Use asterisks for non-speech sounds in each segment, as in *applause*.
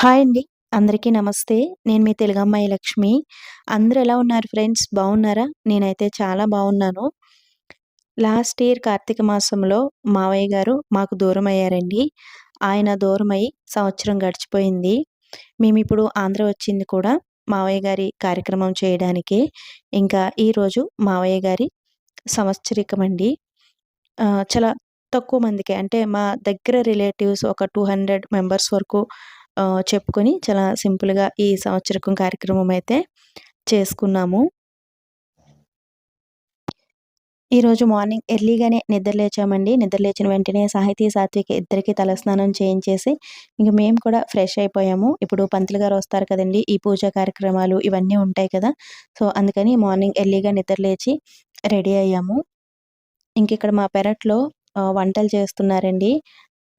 Hi అండి. అందరికీ నమస్తే. నేను మీ తెలుగు అమ్మాయి లక్ష్మి. అందరు ఎలా ఉన్నారు ఫ్రెండ్స్? బాగున్నారా నేనైతే చాలా బాగున్నాను లాస్ట్ ఇయర్ కార్తీక మాసంలో మావయ్య గారు మాకు దూరమయ్యారండి. ఆయన దూరమై సంవత్సరం గడిచిపోయింది. మేమిప్పుడు ఆంధ్ర వచ్చింది కూడా మావయ్య గారి కార్యక్రమం చేయడానికి ఇంకా ఈరోజు మావయ్య గారి సంవత్సరికమండి. అండి చాలా తక్కువ మందికి అంటే మా దగ్గర రిలేటివ్స్ ఒక 200 మెంబర్స్ వరకు చెప్పుకొని చాలా సింపుల్‌గా ఈ సంవత్సరకం కార్యక్రమం అయితే చేసుకున్నాము. ఈరోజు మార్నింగ్ ఎర్లీగానే నిద్ర లేచామండి. నిద్ర లేచిన వెంటనే సాహితీ, సాత్విక్ ఇద్దరికి తలస్నానం చేయించేసి ఇంక మేము కూడా ఫ్రెష్ అయిపోయాము. ఇప్పుడు పంతులు గారు వస్తారు కదండి ఈ పూజా కార్యక్రమాలు ఇవన్నీ ఉంటాయి కదా! సో, అందుకని మార్నింగ్ ఎర్లీగా నిద్ర లేచి రెడీ అయ్యాము. ఇంకిక్కడ మా పెరట్లో వంటలు చేస్తున్నారండి.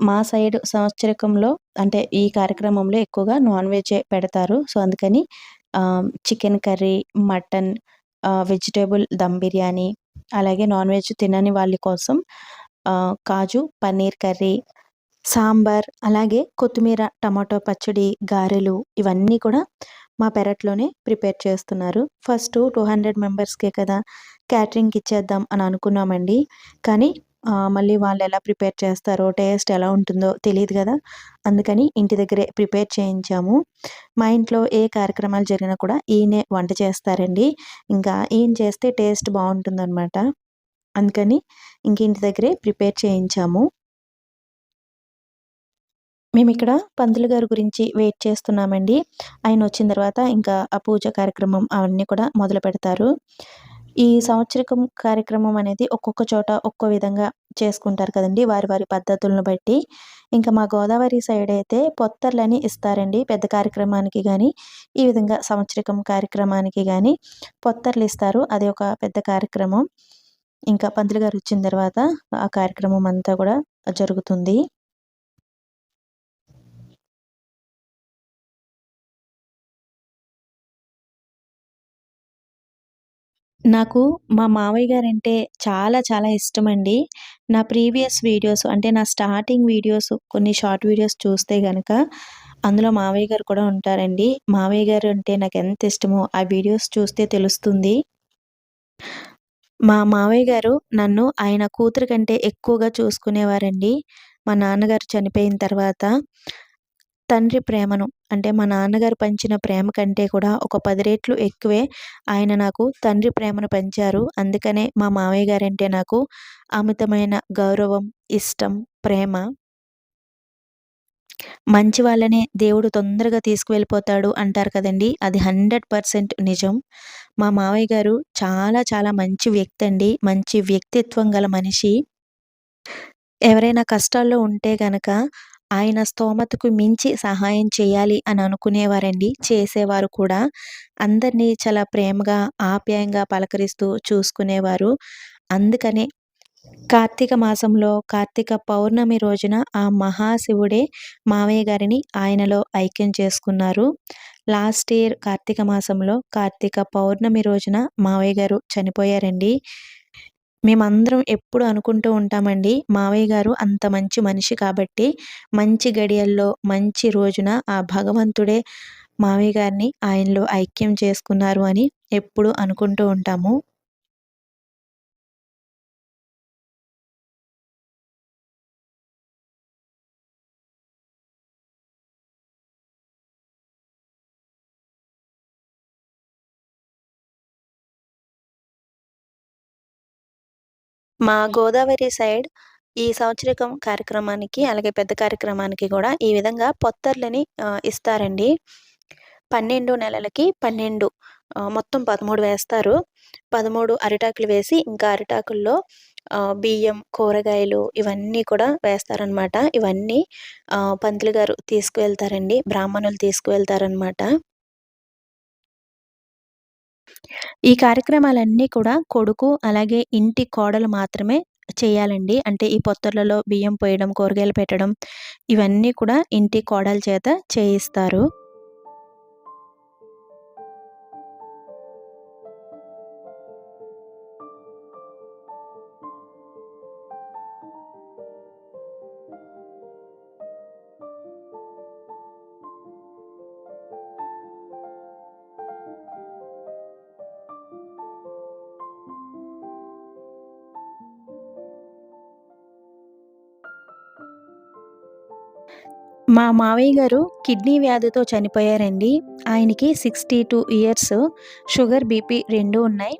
మా సైడ్ సంవత్సరకంలో అంటే ఈ కార్యక్రమంలో ఎక్కువగా నాన్ వెజ్ పెడతారు. సో, అందుకని chicken curry, mutton, vegetable dum biryani, అలాగే నాన్ వెజ్ తినని వాళ్ళ కోసం కాజు పన్నీర్ కర్రీ, సాంబార్, అలాగే కొత్తిమీర, టమాటో పచ్చడి, గారెలు ఇవన్నీ కూడా మా పెరట్లోనే ప్రిపేర్ చేస్తున్నారు. ఫస్ట్ టూ హండ్రెడ్ మెంబర్స్‌కే కదా! క్యాటరింగ్‌కి ఇచ్చేద్దాం అని అనుకున్నామండి. కానీ మళ్ళీ వాళ్ళు ఎలా ప్రిపేర్ చేస్తారో, టేస్ట్ ఎలా ఉంటుందో తెలియదు కదా అందుకని ఇంటి దగ్గరే ప్రిపేర్ చేయించాము. మా ఇంట్లో ఏ కార్యక్రమాలు జరిగినా కూడా ఈయనే వంట చేస్తారండి. ఇంకా ఈయన చేస్తే టేస్ట్ బావుంటుందనమాట. అందుకని ఇంక ఇంటి దగ్గరే ప్రిపేర్ చేయించాము. మేము ఇక్కడ పంతులు గారి గురించి వెయిట్ చేస్తున్నామండి. ఆయన వచ్చిన తర్వాత ఇంకా ఆ పూజ కార్యక్రమం అవన్నీ కూడా మొదలు పెడతారు ఈ సంవత్సరికం కార్యక్రమం అనేది ఒక్కొక్క చోట ఒక్కో విధంగా చేసుకుంటారు కదండి వారి వారి పద్ధతులను బట్టి. ఇంకా మా గోదావరి సైడ్ అయితే పొత్తర్లని ఇస్తారండి. పెద్ద కార్యక్రమానికి కానీ ఈ విధంగా సంవత్సరికం కార్యక్రమానికి కానీ పొత్తర్లు ఇస్తారు అది ఒక పెద్ద కార్యక్రమం. ఇంకా పంతులు గారు వచ్చిన తర్వాత ఆ కార్యక్రమం అంతా కూడా జరుగుతుంది. నాకు మా మావయ్య గారంటే చాలా చాలా ఇష్టమండి. నా ప్రీవియస్ వీడియోస్ అంటే నా స్టార్టింగ్ వీడియోస్ కొన్ని షార్ట్ వీడియోస్ చూస్తే కనుక అందులో మావయ్య గారు కూడా ఉంటారండి. మావయ్య గారు అంటే నాకు ఎంత ఇష్టమో ఆ వీడియోస్ చూస్తే తెలుస్తుంది. మా మావయ్య గారు నన్ను ఆయన కూతురు కంటే ఎక్కువగా చూసుకునేవారండి. మా నాన్నగారు చనిపోయిన తర్వాత తండ్రి ప్రేమను అంటే మా నాన్నగారు పంచిన ప్రేమ కంటే కూడా ఒక పది రెట్లు ఎక్కువే ఆయన నాకు తండ్రి ప్రేమను పంచారు. అందుకనే మా మావయ్య గారంటే నాకు అమితమైన గౌరవం, ఇష్టం, ప్రేమ. మంచి వాళ్ళనే దేవుడు తొందరగా తీసుకువెళ్ళిపోతాడు అంటారు కదండి అది 100% నిజం. మా మావయ్య గారు చాలా చాలా మంచి వ్యక్తి అండి మంచి వ్యక్తిత్వం గల మనిషి. ఎవరైనా కష్టాల్లో ఉంటే గనక ఆయన స్తోమతకు మించి సహాయం చేయాలి అని అనుకునేవారండి. చేసేవారు కూడా. అందరినీ చాలా ప్రేమగా, ఆప్యాయంగా పలకరిస్తూ చూసుకునేవారు. అందుకనే కార్తీక మాసంలో కార్తీక పౌర్ణమి రోజున ఆ మహాశివుడే మావయ్య గారిని ఆయనలో ఐక్యం చేసుకున్నారు. లాస్ట్ ఇయర్ కార్తీక మాసంలో కార్తీక పౌర్ణమి రోజున మావయ్య గారు చనిపోయారండి. మేమందరం ఎప్పుడు అనుకుంటూ ఉంటామండి. మావయ్య గారు అంత మంచి మనిషి కాబట్టి మంచి గడియల్లో, మంచి రోజున ఆ భగవంతుడే మావయ్య గారిని ఆయనలో ఐక్యం చేసుకున్నారు అని ఎప్పుడూ అనుకుంటూ ఉంటాము. మా గోదావరి సైడ్ ఈ సంవత్సరికం కార్యక్రమానికి అలాగే పెద్ద కార్యక్రమానికి కూడా ఈ విధంగా పొత్తర్లని ఇస్తారండి. 12 నెలలకి పన్నెండు మొత్తం 13 వేస్తారు. 13 అరిటాకులు వేసి ఇంకా అరిటాకుల్లో బియ్యం, కూరగాయలు ఇవన్నీ కూడా వేస్తారనమాట. ఇవన్నీ పంతులు గారు తీసుకువెళ్తారండి. బ్రాహ్మణులు తీసుకువెళ్తారనమాట. ఈ కార్యక్రమాలన్నీ కూడా కొడుకు అలాగే ఇంటి కోడలు మాత్రమే చేయాలండి. అంటే ఈ పొత్తర్లలో బియ్యం పోయడం, కూరగాయలు పెట్టడం ఇవన్నీ కూడా ఇంటి కోడల చేత చేయిస్తారు. మా మావయ్య గారు కిడ్నీ వ్యాధితో చనిపోయారండి. ఆయనకి sixty two years sugar BP రెండు ఉన్నాయి.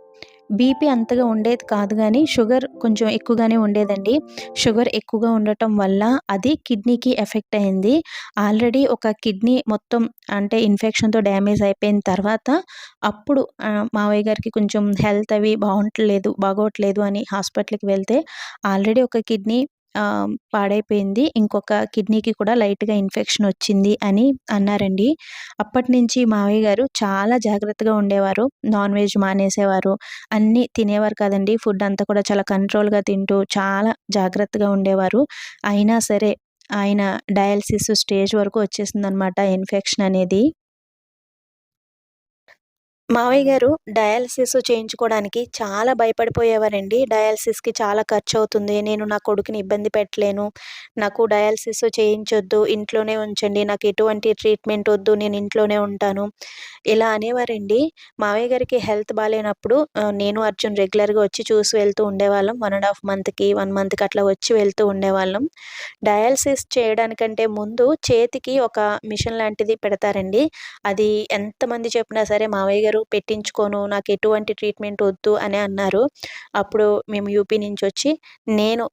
బీపీ అంతగా ఉండేది కాదు కానీ షుగర్ కొంచెం ఎక్కువగానే ఉండేదండి. షుగర్ ఎక్కువగా ఉండటం వల్ల అది కిడ్నీకి ఎఫెక్ట్ అయింది. ఆల్రెడీ ఒక కిడ్నీ మొత్తం అంటే ఇన్ఫెక్షన్తో డ్యామేజ్ అయిపోయిన తర్వాత అప్పుడు మావయ్య గారికి కొంచెం హెల్త్ అవి బాగుంటలేదు బాగోట్లేదు అని హాస్పిటల్కి వెళ్తే ఆల్రెడీ ఒక కిడ్నీ పాడైపోయింది. ఇంకొక కిడ్నీకి కూడా లైట్గా ఇన్ఫెక్షన్ వచ్చింది అని అన్నారండి. అప్పటి నుంచి మావయ్య గారు చాలా జాగ్రత్తగా ఉండేవారు. నాన్ వెజ్ మానేసేవారు. అన్నీ తినేవారు కదండి. ఫుడ్ అంతా కూడా చాలా కంట్రోల్గా తింటూ చాలా జాగ్రత్తగా ఉండేవారు. అయినా సరే ఆయన డయాలసిస్ స్టేజ్ వరకు వచ్చేసిందనమాట ఇన్ఫెక్షన్ అనేది. మావయ్య గారు డయాలసిస్ చేయించుకోవడానికి చాలా భయపడిపోయేవారండి. డయాలసిస్కి చాలా ఖర్చు అవుతుంది నేను నా కొడుకుని ఇబ్బంది పెట్టలేను. నాకు డయాలసిస్ చేయించొద్దు. ఇంట్లోనే ఉంచండి. నాకు ఎటువంటి ట్రీట్మెంట్ వద్దు. నేను ఇంట్లోనే ఉంటాను. ఇలా అనేవారండి. మావయ్య గారికి హెల్త్ బాగాలేనప్పుడు నేను అర్జున్ రెగ్యులర్గా వచ్చి చూసి వెళ్తూ ఉండేవాళ్ళం. వన్ అండ్ హాఫ్ మంత్కి వన్ మంత్కి అట్లా వచ్చి వెళ్తూ ఉండేవాళ్ళం. డయాలసిస్ చేయడానికంటే ముందు చేతికి ఒక మిషన్ లాంటిది పెడతారండి. అది ఎంతమంది చెప్పినా సరే మావయ్య గారు పెట్టించుకోను నాకు ఎటువంటి ట్రీట్మెంట్ వద్దు అని అన్నారు. అప్పుడు మేము యూపీ నుంచి వచ్చి నేను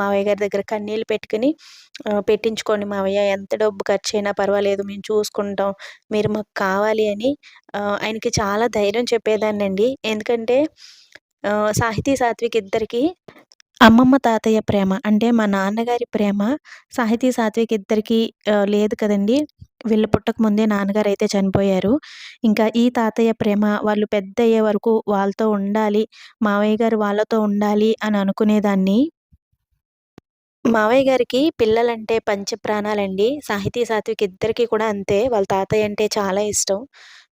మావయ్య గారి దగ్గర కన్నీళ్ళు పెట్టుకుని పెట్టించుకోండి మావయ్య ఎంత డబ్బు ఖర్చు అయినా పర్వాలేదు మేము చూసుకుంటాం మీరు మాకు కావాలి అని ఆయనకి చాలా ధైర్యం చెప్పేదాన్ని అండి ఎందుకంటే సాహితీ సాత్విక్ ఇద్దరికి అమ్మమ్మ తాతయ్య ప్రేమ అంటే మా నాన్నగారి ప్రేమ సాహితీ సాత్విక్ ఇద్దరికి లేదు కదండి. వీళ్ళు పుట్టక ముందే నాన్నగారు అయితే చనిపోయారు. ఇంకా ఈ తాతయ్య ప్రేమ వాళ్ళు పెద్ద అయ్యే వరకు వాళ్ళతో ఉండాలి మావయ్య గారు వాళ్ళతో ఉండాలి అని అనుకునేదాన్ని. మావయ్య గారికి పిల్లలంటే పంచప్రాణాలండి. సాహితీ సాత్విక్ ఇద్దరికి కూడా అంతే. వాళ్ళ తాతయ్య అంటే చాలా ఇష్టం.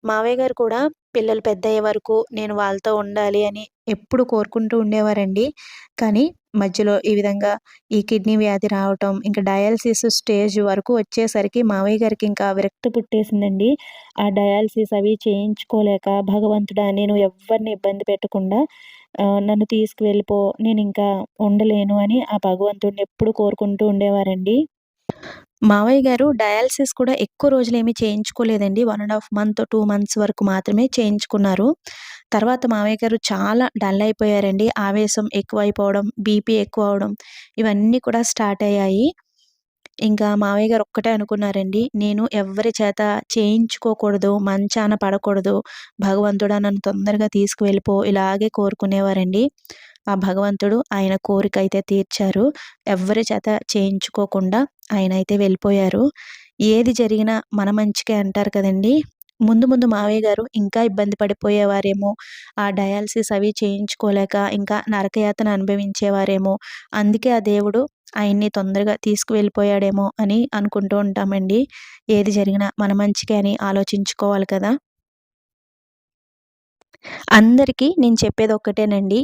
మావయ్య గారు కూడా పిల్లలు పెద్దయ్యే వరకు నేను వాళ్ళతో ఉండాలి అని ఎప్పుడు కోరుకుంటూ ఉండేవారండి. కానీ మధ్యలో ఈ విధంగా ఈ కిడ్నీ వ్యాధి రావటం ఇంకా డయాలసిస్ స్టేజ్ వరకు వచ్చేసరికి మావయ్య గారికి ఇంకా విరక్తి పుట్టేసిందండి. ఆ డయాలసిస్ అవి చేయించుకోలేక భగవంతుడా నేను ఎవరిని ఇబ్బంది పెట్టకుండా నన్ను తీసుకువెళ్ళిపో నేను ఇంకా ఉండలేను అని ఆ భగవంతుడిని ఎప్పుడు కోరుకుంటూ ఉండేవారండి. మావయ్య గారు డయాలసిస్ కూడా ఎక్కువ రోజులు ఏమీ చేయించుకోలేదండి. One and half month two months వరకు మాత్రమే చేయించుకున్నారు. తర్వాత మావయ్య గారు చాలా డల్ అయిపోయారండి. ఆవేశం ఎక్కువైపోవడం బీపీ ఎక్కువ అవడం ఇవన్నీ కూడా స్టార్ట్ అయ్యాయి. ఇంకా మావయ్య గారు ఒక్కటే అనుకున్నారండి. నేను ఎవరి చేత చేయించుకోకూడదు మంచాన పడకూడదు భగవంతుడా నన్ను తొందరగా తీసుకువెళ్ళిపో ఇలాగే కోరుకునేవారండి. ఆ భగవంతుడు ఆయన కోరిక అయితే తీర్చారు. ఎవరి చేత చేయించుకోకుండా ఆయన అయితే వెళ్ళిపోయారు. ఏది జరిగినా మన మంచికే అంటారు కదండి. ముందు ముందు మావయ్య గారు ఇంకా ఇబ్బంది పడిపోయేవారేమో ఆ డయాలసిస్ అవి చేయించుకోలేక ఇంకా నరకయాతన అనుభవించేవారేమో అందుకే ఆ దేవుడు ఆయన్ని తొందరగా తీసుకువెళ్ళిపోయాడేమో అని అనుకుంటూ ఉంటామండి. ఏది జరిగినా మన మంచికే అని ఆలోచించుకోవాలి కదా. అందరికీ నేను చెప్పేది ఒక్కటేనండి.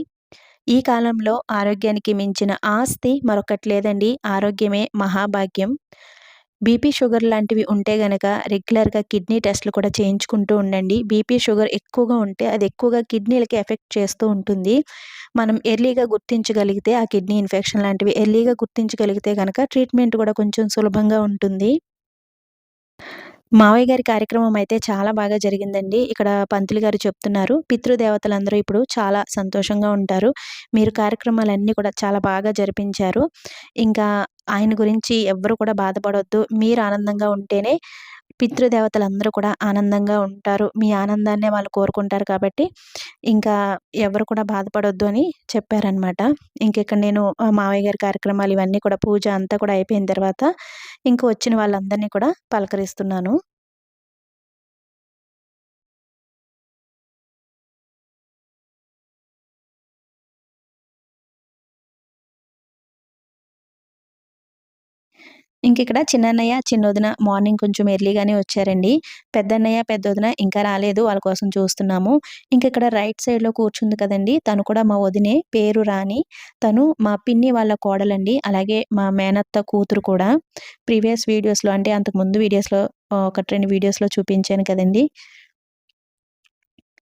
ఈ కాలంలో ఆరోగ్యానికి మించిన ఆస్తి మరొకటి లేదండి. ఆరోగ్యమే మహాభాగ్యం. బీపీ షుగర్ లాంటివి ఉంటే గనక రెగ్యులర్గా కిడ్నీ టెస్ట్లు కూడా చేయించుకుంటూ ఉండండి. బీపీ షుగర్ ఎక్కువగా ఉంటే అది ఎక్కువగా కిడ్నీలకి ఎఫెక్ట్ చేస్తూ ఉంటుంది. మనం ఎర్లీగా గుర్తించగలిగితే ఆ కిడ్నీ ఇన్ఫెక్షన్ లాంటివి ఎర్లీగా గుర్తించగలిగితే కనుక ట్రీట్మెంట్ కూడా కొంచెం సులభంగా ఉంటుంది. మావయ్య గారి కార్యక్రమం అయితే చాలా బాగా జరిగిందండి. ఇక్కడ పంతులు గారు చెప్తున్నారు పితృదేవతలందరూ ఇప్పుడు చాలా సంతోషంగా ఉంటారు. మీరు కార్యక్రమాలన్నీ కూడా చాలా బాగా జరిపించారు. ఇంకా ఆయన గురించి ఎవ్వరు కూడా బాధపడవద్దు మీరు ఆనందంగా ఉంటేనే పితృదేవతలందరూ కూడా ఆనందంగా ఉంటారు. మీ ఆనందాన్నే వాళ్ళు కోరుకుంటారు కాబట్టి ఇంకా ఎవరు కూడా బాధపడొద్దు అని చెప్పారనమాట ఇంకెక్కడ నేను మావయ్య గారి కార్యక్రమాలు ఇవన్నీ కూడా పూజ అంతా కూడా అయిపోయిన తర్వాత ఇంక వచ్చిన వాళ్ళందరినీ కూడా పలకరిస్తున్నాను. ఇంక ఇక్కడ చిన్నన్నయ్య చిన్నోదిన మార్నింగ్ కొంచెం ఎర్లీగానే వచ్చారండి. పెద్దన్నయ్య పెద్దోదిన ఇంకా రాలేదు. వాళ్ళ కోసం చూస్తున్నాము. ఇంక ఇక్కడ రైట్ సైడ్లో కూర్చుంది కదండి. తను కూడా మా వదినే పేరు రాణి. తను మా పిన్ని వాళ్ళ కోడలండి. అలాగే మా మేనత్త కూతురు కూడా. ప్రీవియస్ వీడియోస్లో అంటే అంతకు ముందు వీడియోస్లో ఒకటి రెండు వీడియోస్లో చూపించాను కదండి.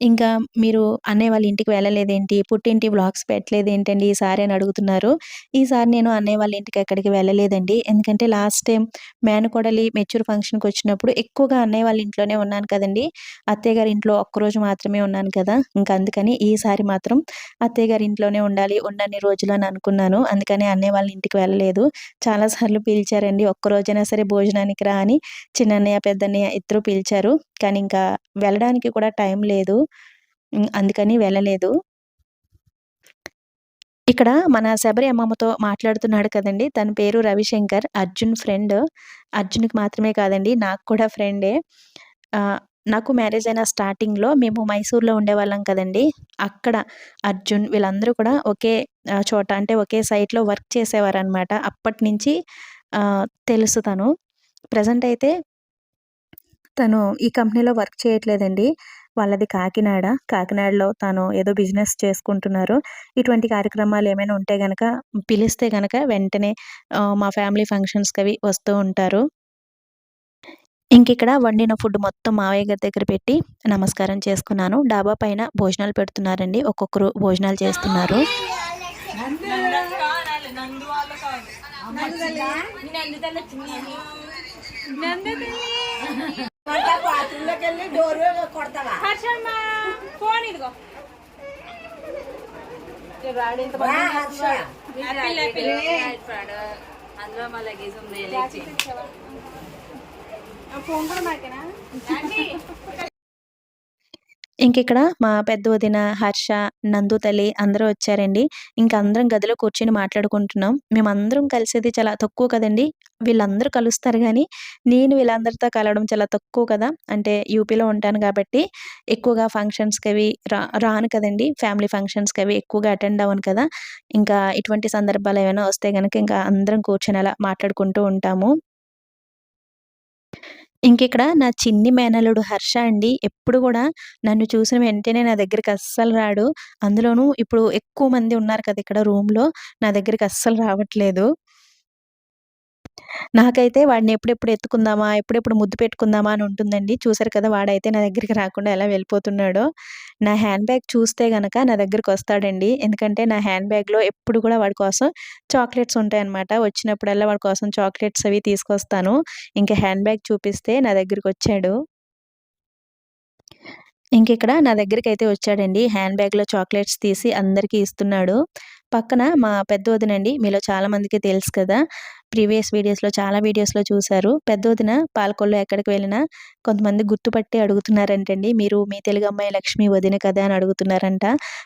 ఇంకా మీరు అన్నయ్య వాళ్ళ ఇంటికి వెళ్ళలేదేంటి? పుట్టింటి వ్లాగ్స్ పెట్టలేదేంటండి ఈసారి అని అడుగుతున్నారు. ఈసారి నేను అన్నయ్య వాళ్ళ ఇంటికి ఎక్కడికి వెళ్ళలేదండి. ఎందుకంటే లాస్ట్ టైం మేనకోడలి మెచ్యూర్ ఫంక్షన్‌కొచ్చినప్పుడు ఎక్కువగా అన్నయ్య వాళ్ళ ఇంట్లోనే ఉన్నాను కదండీ! అత్తయ్య గారి ఇంట్లో ఒక్కరోజు మాత్రమే ఉన్నాను కదా! ఇంకా అందుకని ఈసారి మాత్రం అత్తయ్య గారి ఇంట్లోనే ఉండాలి ఉన్నన్ని రోజులు అని అనుకున్నాను. అందుకని అన్నయ్య వాళ్ళ ఇంటికి వెళ్ళలేదు. చాలా సార్లు పిలిచారండి. ఒక్కరోజైనా సరే భోజనానికి రా అని చిన్నన్నయ్య, పెద్దన్నయ్య ఇద్దరు పిలిచారు. కానీ ఇంకా వెళ్ళడానికి కూడా టైం లేదు. అందుకని వెళ్ళలేదు. ఇక్కడ మన శబరి అమ్మమ్మతో మాట్లాడుతున్నాడు కదండి తన పేరు రవిశంకర్. అర్జున్ ఫ్రెండ్. అర్జున్‌కి మాత్రమే కాదండి నాకు కూడా ఫ్రెండే. నాకు మ్యారేజ్ అయిన స్టార్టింగ్‌లో మేము మైసూర్‌లో ఉండేవాళ్ళం కదండీ! అక్కడ అర్జున్ వీళ్ళందరూ కూడా ఒకే చోట అంటే ఒకే సైట్‌లో వర్క్ చేసేవారనమాట. అప్పటినుంచి నుంచి తెలుసు తను. ప్రజెంట్ అయితే తను ఈ కంపెనీలో వర్క్ చేయట్లేదండి. వాళ్ళది కాకినాడ. కాకినాడలో తను ఏదో బిజినెస్ చేసుకుంటున్నారు. ఇటువంటి కార్యక్రమాలు ఏమైనా ఉంటే గనక పిలిస్తే గనక వెంటనే మా ఫ్యామిలీ ఫంక్షన్స్‌కవి వస్తూ ఉంటారు. ఇంకిక్కడ వండిన ఫుడ్ మొత్తం మావయ్య గారి దగ్గర పెట్టి నమస్కారం చేసుకున్నాను. డాబా పైన భోజనాలు పెడుతున్నారండి. ఒక్కొక్కరు భోజనాలు చేస్తున్నారు. బాత్రూంలోకెళ్ళి డోర్ కొడతావా? ఫోన్ ఇదిగో. రా, హర్ష. యాపిల్ యాపిల్ అందులో మా లగేజ్ ఉంది లేచి. ఫోన్ కూడా మాకేనా? *laughs* ఇంకిక్కడ మా పెద్ద వదిన, హర్ష, నందు తల్లి అందరూ వచ్చారండి. ఇంకా అందరం గదిలో కూర్చొని మాట్లాడుకుంటున్నాం. మేమందరం కలిసేది చాలా తక్కువ కదండి వీళ్ళందరూ కలుస్తారు కానీ నేను వీళ్ళందరితో కలవడం చాలా తక్కువ కదా! అంటే యూపీలో ఉంటాను కాబట్టి ఎక్కువగా ఫంక్షన్స్‌కవి రా రాను కదండి ఫ్యామిలీ ఫంక్షన్స్‌కవి ఎక్కువగా అటెండ్ అవ్వను కదా! ఇంకా ఇటువంటి సందర్భాలు ఏమైనా వస్తే కనుక ఇంకా అందరం కూర్చొని అలా మాట్లాడుకుంటూ ఉంటాము. ఇంకిక్కడ నా చిన్ని మేనల్లుడు హర్ష అండి. ఎప్పుడు కూడా నన్ను చూసిన వెంటనే నా దగ్గరికి అస్సలు రాడు. అందులోనూ ఇప్పుడు ఎక్కువ మంది ఉన్నారు కదా! ఇక్కడ రూమ్‌లో నా దగ్గరికి అస్సలు రావట్లేదు. నాకైతే వాడిని ఎప్పుడెప్పుడు ఎత్తుకుందామా? ఎప్పుడెప్పుడు ముద్దు పెట్టుకుందామా? అని ఉంటుందండి. చూసారు కదా! వాడైతే నా దగ్గరికి రాకుండా ఎలా వెళ్ళిపోతున్నాడో. నా హ్యాండ్ బ్యాగ్ చూస్తే గనక నా దగ్గరికి వస్తాడండి ఎందుకంటే నా హ్యాండ్ బ్యాగ్‌లో ఎప్పుడు కూడా వాడి కోసం చాక్లెట్స్ ఉంటాయన్నమాట. వచ్చినప్పుడల్లా వాడి కోసం చాక్లెట్స్ అవి తీసుకొస్తాను. ఇంకా హ్యాండ్ బ్యాగ్ చూపిస్తే నా దగ్గరికి వచ్చాడు ఇంక ఇక్కడ నా దగ్గరికి అయితే వచ్చాడండి. హ్యాండ్ బ్యాగ్‌లో చాక్లెట్స్ తీసి అందరికీ ఇస్తున్నాడు. పక్కన మా పెద్ద వదినండి. మీలో చాలామందికి తెలుసు కదా! ప్రీవియస్ వీడియోస్‌లో చాలా వీడియోస్‌లో చూశారు పెద్ద వదిన పాలకొల్లు ఎక్కడికి వెళ్ళినా కొంతమంది గుర్తుపట్టి అడుగుతున్నారంటండి. మీరు మీ తెలుగు అమ్మాయి లక్ష్మి వదిన కదా! అని అడుగుతున్నారంట.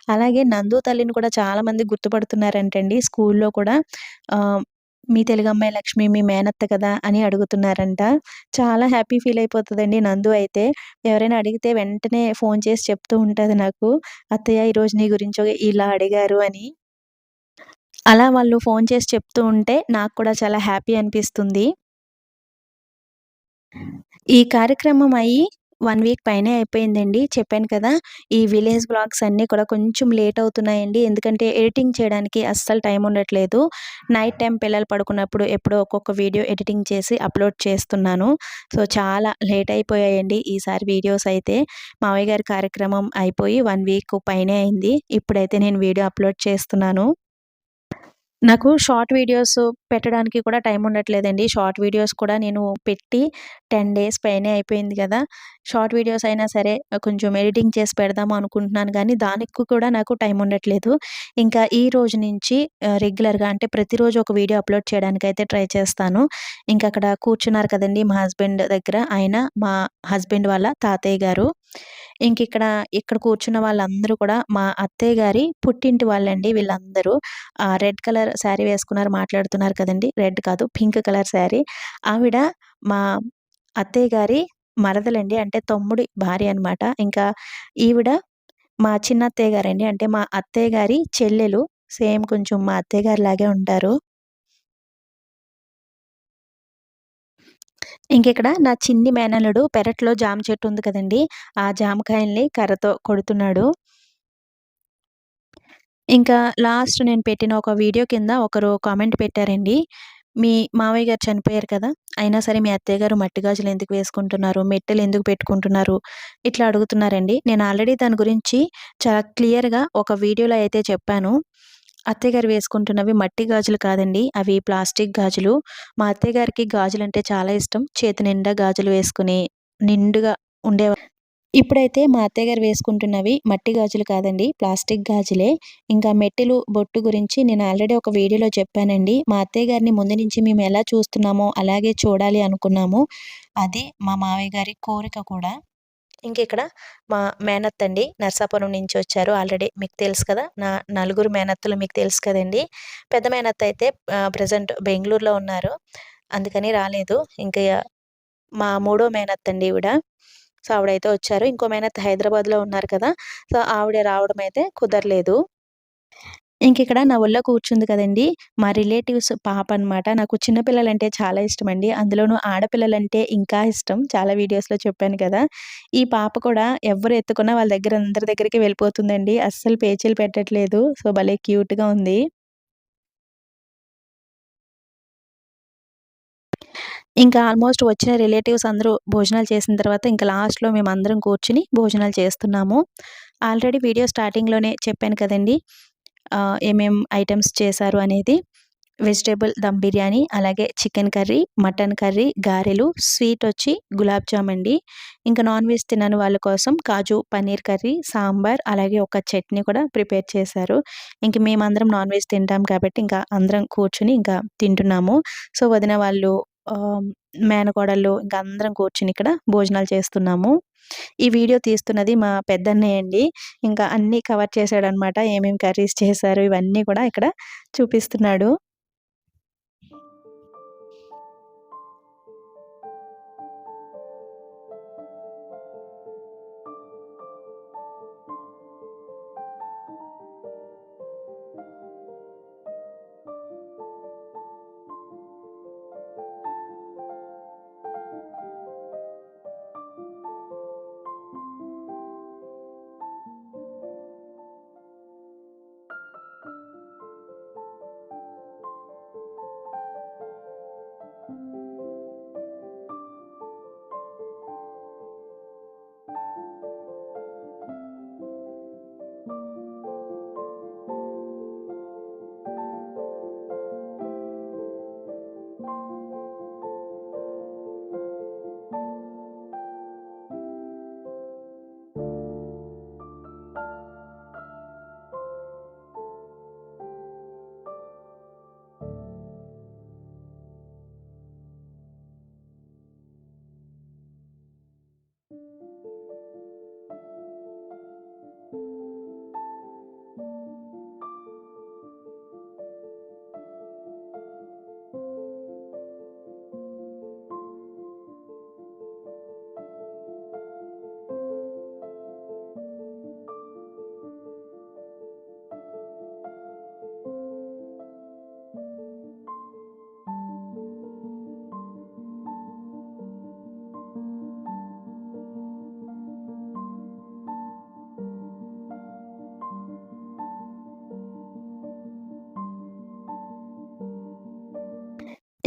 అలాగే నందు తల్లిని కూడా చాలా మంది గుర్తుపడుతున్నారంటండి. స్కూల్‌లో కూడా మీ తెలుగు అమ్మాయి లక్ష్మి మీ మేనత్త కదా! అని అడుగుతున్నారంట. చాలా హ్యాపీ ఫీల్ అయిపోతుందండి నందు అయితే. ఎవరైనా అడిగితే వెంటనే ఫోన్ చేసి చెప్తూ ఉంటది నాకు. అత్తయ్య ఈరోజు నీ గురించి ఇలా అడిగారు అని. అలా వాళ్ళు ఫోన్ చేసి చెప్తూ ఉంటే నాకు కూడా చాలా హ్యాపీ అనిపిస్తుంది. ఈ కార్యక్రమం అయ్యి వన్ వీక్ పైనే అయిపోయిందండి. చెప్పాను కదా! ఈ విలేజ్ బ్లాగ్స్ అన్నీ కూడా కొంచెం లేట్ అవుతున్నాయండి. ఎందుకంటే ఎడిటింగ్ చేయడానికి అస్సలు టైం ఉండట్లేదు. నైట్ టైం పిల్లలు పడుకున్నప్పుడు ఎప్పుడో ఒక్కొక్క వీడియో ఎడిటింగ్ చేసి అప్‌లోడ్ చేస్తున్నాను. సో, చాలా లేట్ అయిపోయాయండి ఈసారి వీడియోస్ అయితే. మావయ్య గారి కార్యక్రమం అయిపోయి వన్ వీక్ పైనే అయింది. ఇప్పుడైతే నేను వీడియో అప్‌లోడ్ చేస్తున్నాను. నాకు షార్ట్ వీడియోస్ పెట్టడానికి కూడా టైం ఉండట్లేదండి. షార్ట్ వీడియోస్ కూడా నేను పెట్టి 10 డేస్ పైనే అయిపోయింది కదా షార్ట్ వీడియోస్ అయినా సరే కొంచెం ఎడిటింగ్ చేసి పెడదాము అనుకుంటున్నాను కానీ దానికి కూడా నాకు టైం ఉండట్లేదు. ఇంకా ఈ రోజు నుంచి రెగ్యులర్‌గా అంటే ప్రతిరోజు ఒక వీడియో అప్‌లోడ్ చేయడానికి అయితే ట్రై చేస్తాను. ఇంకా అక్కడ కూర్చున్నారు కదండీ! మా హస్బెండ్ దగ్గర ఆయన మా హస్బెండ్ వాళ్ళ తాతయ్య గారు. ఇంకిక్కడ ఇక్కడ కూర్చున్న వాళ్ళందరూ కూడా మా అత్తయ్య గారి పుట్టింటి వాళ్ళండి వీళ్ళందరూ. రెడ్ కలర్ శారీ వేసుకున్నారు మాట్లాడుతున్నారు కదండి రెడ్ కాదు పింక్ కలర్ శారీ. ఆవిడ మా అత్తయ్య గారి మరదలండి. అంటే తమ్ముడి భార్య అనమాట. ఇంకా ఈవిడ మా చిన్న అత్తయ్య గారండి. అంటే మా అత్తయ్య గారి చెల్లెలు. సేమ్ కొంచెం మా అత్తయ్య గారి లాగే ఉంటారు. ఇంకెక్కడ నా చిన్ని మేనల్లుడు పెరట్లో జామ చెట్టు ఉంది కదండి ఆ జామకాయల్ని కర్రతో కొడుతున్నాడు. ఇంకా లాస్ట్ నేను పెట్టిన ఒక వీడియో కింద ఒకరు కామెంట్ పెట్టారండి. మీ మావయ్య గారు చనిపోయారు కదా అయినా సరే మీ అత్తయ్య గారు మట్టి గాజులు ఎందుకు వేసుకుంటున్నారు మెట్టెలు ఎందుకు పెట్టుకుంటున్నారు ఇట్లా అడుగుతున్నారండి నేను ఆల్రెడీ దాని గురించి చాలా క్లియర్గా ఒక వీడియోలో అయితే చెప్పాను అత్తయ్యగారు వేసుకుంటున్నవి మట్టి గాజులు కాదండి. అవి ప్లాస్టిక్ గాజులు. మా అత్తయ్యగారికి గాజులు అంటే చాలా ఇష్టం. చేతి నిండా గాజులు వేసుకుని నిండుగా ఉండేవారు ఇప్పుడైతే మా అత్తయ్యగారు వేసుకుంటున్నవి మట్టి గాజులు కాదండి ప్లాస్టిక్ గాజులే. ఇంకా మెట్టెలు బొట్టు గురించి నేను ఆల్రెడీ ఒక వీడియోలో చెప్పానండి. మా అత్తయ్య గారిని ముందు నుంచి మేము ఎలా చూస్తున్నామో అలాగే చూడాలి అనుకున్నాము. అది మా మావయ్య గారి కోరిక కూడా. ఇంక ఇక్కడ మా మేనత్త అండి. నర్సాపురం నుంచి వచ్చారు. ఆల్రెడీ మీకు తెలుసు కదా నా నలుగురు మేనత్తులు మీకు తెలుసు కదండి. పెద్ద మేనత్ అయితే ప్రజెంట్ బెంగళూరులో ఉన్నారు. అందుకని రాలేదు. ఇంకా మా మూడో మేనత్త అండి ఈవిడ. సో ఆవిడైతే వచ్చారు. ఇంకో మేనత్ హైదరాబాద్లో ఉన్నారు కదా. సో ఆవిడ రావడం అయితే కుదరలేదు. ఇంక ఇక్కడ నా ఒళ్ళో కూర్చుంది కదండి. మా రిలేటివ్స్ పాప అనమాట నాకు చిన్నపిల్లలంటే చాలా ఇష్టం అండి అందులోనూ ఆడపిల్లలంటే ఇంకా ఇష్టం. చాలా వీడియోస్లో చెప్పాను కదా. ఈ పాప కూడా ఎవరు ఎత్తుకున్నా వాళ్ళ దగ్గర అందరి దగ్గరికి వెళ్ళిపోతుందండి. అస్సలు పేచీలు పెట్టట్లేదు. సో భలే క్యూట్గా ఉంది. ఇంకా ఆల్మోస్ట్ వచ్చిన రిలేటివ్స్ అందరూ భోజనాలు చేసిన తర్వాత ఇంకా లాస్ట్లో మేము అందరం కూర్చుని భోజనాలు చేస్తున్నాము. ఆల్రెడీ వీడియో స్టార్టింగ్లోనే చెప్పాను కదండి. ఏమేం ఐటమ్స్ చేశారు అనేది వెజిటేబుల్ దమ్ బిర్యానీ అలాగే చికెన్ కర్రీ మటన్ కర్రీ గారెలు స్వీట్ వచ్చి గులాబ్ జామ్ అండి. ఇంకా నాన్ వెజ్ తినని వాళ్ళ కోసం కాజు పన్నీర్ కర్రీ సాంబార్ అలాగే ఒక చట్నీ కూడా ప్రిపేర్ చేశారు. ఇంక మేమందరం నాన్ వెజ్ తింటాం కాబట్టి ఇంకా అందరం కూర్చుని ఇంకా తింటున్నాము. సో వదిన వాళ్ళు మేనకోడళ్ళు ఇంకా అందరం కూర్చుని ఇక్కడ భోజనాలు చేస్తున్నాము. ఈ వీడియో తీస్తున్నది మా పెద్దన్నయ్య అండి. ఇంకా అన్నీ కవర్ చేశాడనమాట ఏమేమి కర్రీస్ చేశారు ఇవన్నీ కూడా ఇక్కడ చూపిస్తున్నాడు.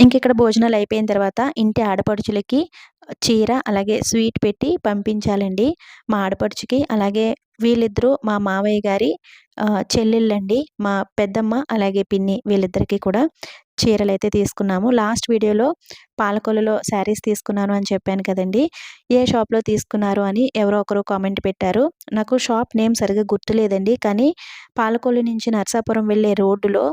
ఇంక ఇక్కడ భోజనాలు అయిపోయిన తర్వాత ఇంటి ఆడపడుచులకి చీర అలాగే స్వీట్ పెట్టి పంపించాలండి. మా ఆడపడుచుకి అలాగే వీళ్ళిద్దరూ మా మావయ్య గారి చెల్లెళ్ళండి. మా పెద్దమ్మ అలాగే పిన్ని వీళ్ళిద్దరికీ కూడా చీరలు అయితే తీసుకున్నాము. లాస్ట్ వీడియోలో పాలకొల్లులో శారీస్ తీసుకున్నాను అని చెప్పాను కదండి. ఏ షాప్లో తీసుకున్నారు అని ఎవరో ఒకరు కామెంట్ పెట్టారు. నాకు షాప్ నేమ్ సరిగ్గా గుర్తులేదండి. కానీ పాలకొల్లు నుంచి నర్సాపురం వెళ్ళే రోడ్డులో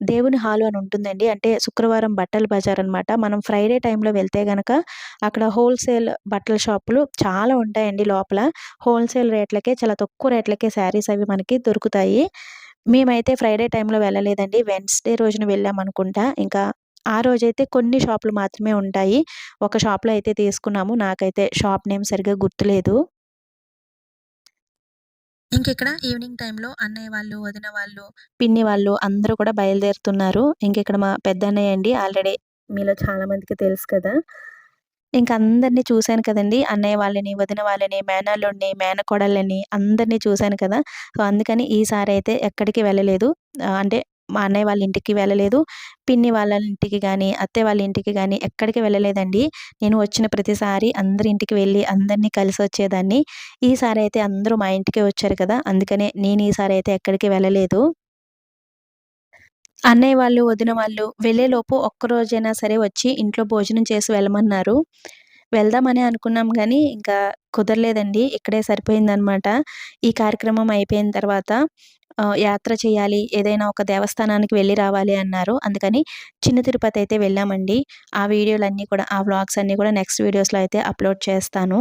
దేవుని హాలు అని ఉంటుందండి. అంటే శుక్రవారం బట్టల బజార్ అనమాట మనం ఫ్రైడే టైంలో వెళ్తే కనుక అక్కడ హోల్సేల్ బట్టల షాపులు చాలా ఉంటాయండి లోపల. హోల్సేల్ రేట్లకే చాలా తక్కువ రేట్లకే శారీస్ అవి మనకి దొరుకుతాయి. మేమైతే ఫ్రైడే టైంలో వెళ్ళలేదండి. వెన్స్డే రోజున వెళ్ళాం అనుకుంటా. ఇంకా ఆ రోజైతే కొన్ని షాపులు మాత్రమే ఉంటాయి. ఒక షాప్లో అయితే తీసుకున్నాము. నాకైతే షాప్ నేమ్ సరిగ్గా గుర్తులేదు. ఇక్కడ ఈవినింగ్ టైంలో అన్నయ్య వాళ్ళు వదిన వాళ్ళు? పిన్ని వాళ్ళు అందరూ కూడా బయలుదేరుతున్నారు. ఇంకెక్కడ మా పెద్ద అన్నయ్య అండి ఆల్రెడీ మీలో చాలా మందికి తెలుసు కదా. ఇంకా అందరినీ చూశాను కదండి. అన్నయ్య వాళ్ళని వదిన వాళ్ళని మేనల్లుడిని మేనకోడళ్ళని అందరినీ చూశాను కదా. సో అందుకని ఈసారి అయితే ఎక్కడికి వెళ్ళలేదు. అంటే మా అన్నయ్య వాళ్ళ ఇంటికి వెళ్ళలేదు. పిన్ని వాళ్ళ ఇంటికి కానీ అత్తయ్య వాళ్ళ ఇంటికి కానీ ఎక్కడికి వెళ్ళలేదండి. నేను వచ్చిన ప్రతిసారి అందరి ఇంటికి వెళ్ళి అందరినీ కలిసి వచ్చేదాన్ని. ఈసారి అయితే అందరూ మా ఇంటికే వచ్చారు కదా! అందుకనే నేను ఈసారి అయితే ఎక్కడికి వెళ్ళలేదు. అన్నయ్య వాళ్ళు వదిన వాళ్ళు వెళ్ళేలోపు ఒక్కరోజైనా సరే వచ్చి ఇంట్లో భోజనం చేసి వెళ్ళమన్నారు. వెళ్దామని అనుకున్నాం కానీ ఇంకా కుదరలేదండి. ఇక్కడే సరిపోయిందనమాట ఈ కార్యక్రమం అయిపోయిన తర్వాత యాత్ర చేయాలి ఏదైనా ఒక దేవస్థానానికి వెళ్ళి రావాలి అన్నారు. అందుకని చిన్న తిరుపతి అయితే వెళ్ళామండి. ఆ వీడియోలన్నీ కూడా ఆ వ్లాగ్స్ అన్నీ కూడా నెక్స్ట్ వీడియోస్లో అయితే అప్లోడ్ చేస్తాను.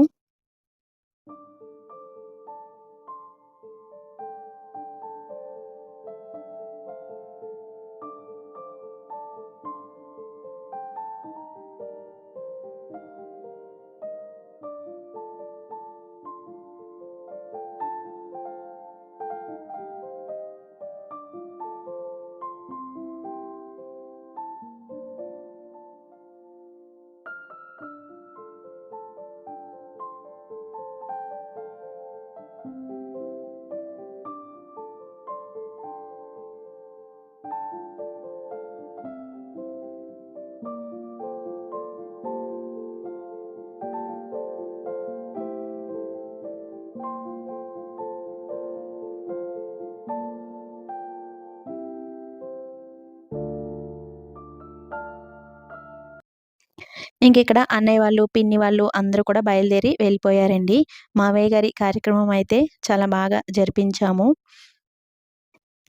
ఇంక ఇక్కడ అన్నయ్య వాళ్ళు పిన్ని వాళ్ళు అందరూ కూడా బయలుదేరి వెళ్ళిపోయారండి. మావయ్య గారి కార్యక్రమం అయితే చాలా బాగా జరిపించాము.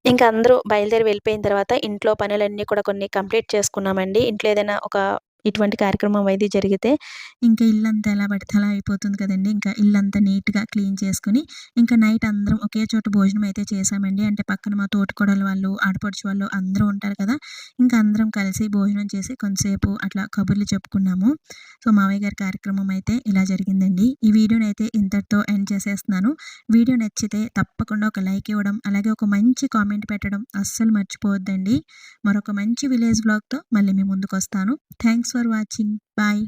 ఇంకా అందరూ బయలుదేరి వెళ్ళిపోయిన తర్వాత ఇంట్లో పనులన్నీ కూడా కొన్ని కంప్లీట్ చేసుకున్నామండి. ఇంట్లో ఏదైనా ఒక ఇటువంటి కార్యక్రమం అయితే జరిగితే ఇంకా ఇల్లంతా ఎలా పడితే అలా అయిపోతుంది కదండి. ఇంకా ఇల్లంతా నీట్గా క్లీన్ చేసుకుని ఇంకా నైట్ అందరం ఒకే చోట భోజనం అయితే చేసామండి అంటే పక్కన మా తోటికోడల వాళ్ళు ఆడపడుచు వాళ్ళు అందరూ ఉంటారు కదా. ఇంకా అందరం కలిసి భోజనం చేసి కొంతసేపు అట్లా కబుర్లు చెప్పుకున్నాము. సో మావయ్య గారి కార్యక్రమం అయితే ఇలా జరిగిందండి. ఈ వీడియోని అయితే ఇంతటితో ఎండ్ చేసేస్తున్నాను. వీడియో నచ్చితే తప్పకుండా ఒక లైక్ ఇవ్వడం అలాగే ఒక మంచి కామెంట్ పెట్టడం అస్సలు మర్చిపోవద్దండి. మరొక మంచి విలేజ్ బ్లాగ్తో మళ్ళీ మీ ముందుకు వస్తాను. Thanks for watching. Bye.